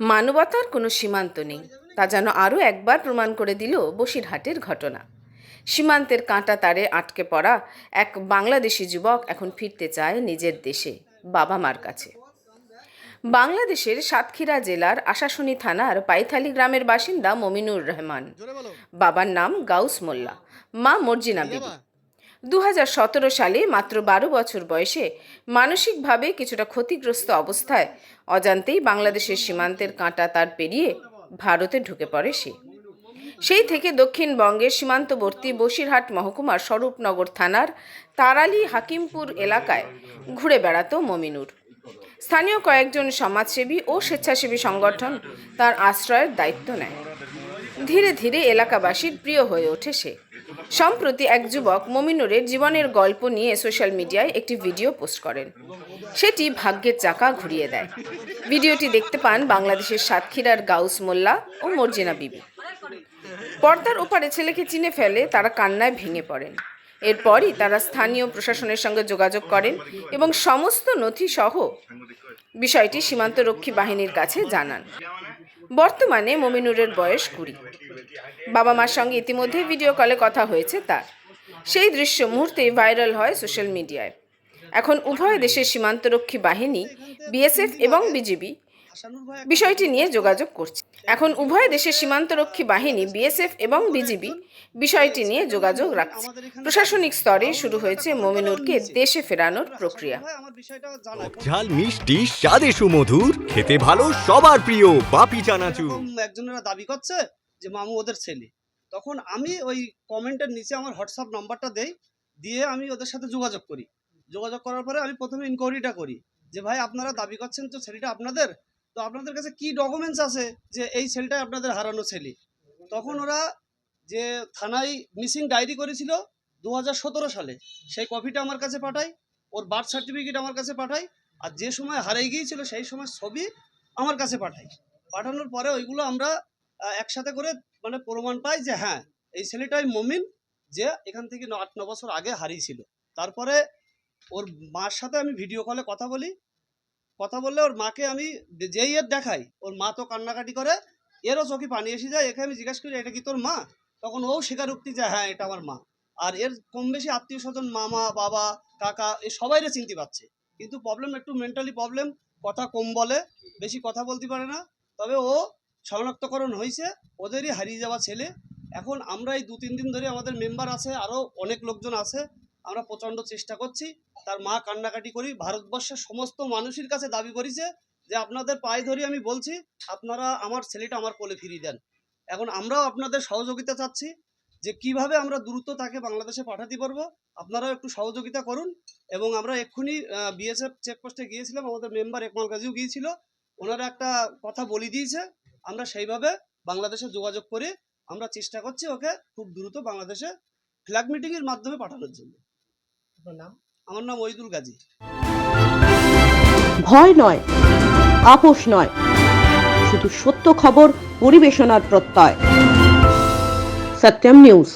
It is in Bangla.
মানবতার কোনো সীমান্ত নেই। তা যেন আরও একবার প্রমাণ করে দিল বসিরহাটের ঘটনা। সীমান্তের কাঁটা তারে আটকে পড়া এক বাংলাদেশি যুবক এখন ফিরতে চায় নিজের দেশে বাবা মার কাছে। বাংলাদেশের সাতক্ষীরা জেলার আশাশুনি থানার পাইথালি গ্রামের বাসিন্দা মমিনুর রহমান। বাবার নাম গাউস মোল্লা। মা মর্জিনা বিবি দু হাজার সতেরো সালে মাত্র বারো বছর বয়সে মানসিকভাবে কিছুটা ক্ষতিগ্রস্ত অবস্থায় অজান্তেই বাংলাদেশের সীমান্তের কাঁটা তার পেরিয়ে ভারতে ঢুকে পড়ে সে। সেই থেকে দক্ষিণবঙ্গের সীমান্তবর্তী বসিরহাট মহকুমার স্বরূপনগর থানার তারালি হাকিমপুর এলাকায় ঘুরে বেড়াতো মমিনুর। স্থানীয় কয়েকজন সমাজসেবী ও স্বেচ্ছাসেবী সংগঠন তার আশ্রয়ের দায়িত্ব নেয়। ধীরে ধীরে এলাকাবাসীর প্রিয় হয়ে ওঠে সে। সম্প্রতি এক যুবক মমিনুরের জীবনের গল্প নিয়ে সোশ্যাল মিডিয়ায় একটি ভিডিও পোস্ট করেন। সেটি ভাগ্যের চাকা ঘুরিয়ে দেয়। ভিডিওটি দেখতে পান বাংলাদেশের সাতক্ষীরার গাউস মোল্লা ও মর্জিনা বিবি। পর্দার ওপারে ছেলেকে চিনে ফেলে তারা কান্নায় ভেঙে পড়েন। এরপরই তারা স্থানীয় প্রশাসনের সঙ্গে যোগাযোগ করেন এবং সমস্ত নথি সহ বিষয়টি সীমান্তরক্ষী বাহিনীর কাছে জানান। বর্তমানে মমিনুরের বয়স কুড়ি। বাবা মার সঙ্গে ইতিমধ্যে ভিডিও কলে কথা হয়েছে তার। সেই দৃশ্য মুহূর্তেই ভাইরাল হয় সোশ্যাল মিডিয়ায়। এখন উভয় দেশের সীমান্তরক্ষী বাহিনী, বিএসএফ এবং বিজিবি বিষয়টি নিয়ে যোগাযোগ করছে। এখন উভয় দেশের সীমান্তরক্ষী বাহিনী বিএসএফ এবং বিজিবি বিষয়টি নিয়ে যোগাযোগ রাখছে। প্রশাসনিক স্তরে শুরু হয়েছে মমিনুরকে দেশে ফেরানোর প্রক্রিয়া। ঝাল মিষ্টি স্বাদে সুমধুর খেতে ভালো সবার প্রিয় বাপি চানাচুর। একজনেরা দাবি করছে যে মামু ওদের ছেলে। তখন আমি ওই কমেন্টের নিচে আমার হোয়াটসঅ্যাপ নাম্বারটা দেই দিয়ে আমি ওদের সাথে যোগাযোগ করি। যোগাযোগ করার পরে আমি প্রথমে ইনকোয়ারিটা করি যে ভাই আপনারা দাবি করছেন তো ছেলেটা আপনাদের? তো আপনাদের কাছে কি ডকুমেন্টস আছে যে এই ছেলেটা আপনাদের হারানো ছেলে? তখন ওরা যে থানায় মিসিং ডায়েরি করেছিল দু হাজার সতেরো সালে, সেই কপিটা আমার কাছে পাঠায়, ওর বার্থ সার্টিফিকেট আমার কাছে পাঠায়, আর যে সময় হারিয়ে গিয়েছিল সেই সময় ছবি আমার কাছে পাঠায়। পাঠানোর পরে ওইগুলো আমরা একসাথে করে মানে প্রমাণ পাই যে হ্যাঁ এই ছেলেটাই মমিন যে এখান থেকে আট ন বছর আগে হারিয়েছিল। তারপরে ওর মার সাথে আমি ভিডিও কলে কথা বলি কথা বললে ওর মাকে আমি যেই এর দেখাই, ওর মা তো কান্নাকাটি করে, এরও চোখে পানি এসে যায়, একে আমি জিজ্ঞাসা করি, এটা কি তোর মা? তখন ও স্বীকারোক্তি যে হ্যাঁ এটা আমার মা। আর এর কম বেশি আত্মীয় স্বজন, মামা, বাবা, কাকা, এ সবাইরে চিনতে পারছে। কিন্তু প্রবলেম একটু মেন্টালি প্রবলেম কথা কম বলে, বেশি কথা বলতে পারে না। তবে ও শনাক্তকরণ হয়েছে ওদেরই হারিয়ে যাওয়া ছেলে। এখন আমরা এই দু তিন দিন ধরে আমাদের মেম্বার আছে, আরও অনেক লোকজন আছে। আমরা প্রচণ্ড চেষ্টা করছি, তার মা কান্নাকাটি করি, ভারতবর্ষের সমস্ত মানুষের কাছে দাবি করেছে যে আপনাদের পায়ে ধরে আমি বলছি, আপনারা আমার ছেলেটা আমার কোলে ফিরিয়ে দেন। এখন আমরাও আপনাদের সহযোগিতা চাচ্ছি, যে কীভাবে আমরা দ্রুত তাকে বাংলাদেশে পাঠাতে পারব, আপনারাও একটু সহযোগিতা করুন। এবং আমরা এক্ষুনি বিএসএফ চেকপোস্টে গিয়েছিলাম, আমাদের মেম্বার একমাল গাজীও গিয়েছিল, ওনারা একটা কথা বলে দিয়েছে, আমরা সেইভাবে বাংলাদেশে যোগাযোগ করে আমরা চেষ্টা করছি ওকে খুব দ্রুত বাংলাদেশে ফ্ল্যাগ মিটিংয়ের মাধ্যমে পাঠানোর জন্য। আমার নাম ওইদুল গাজী। ভয় নয় আপোষ নয় শুধু সত্য খবর পরিবেশনার প্রত্যয়। সত্যম নিউজ।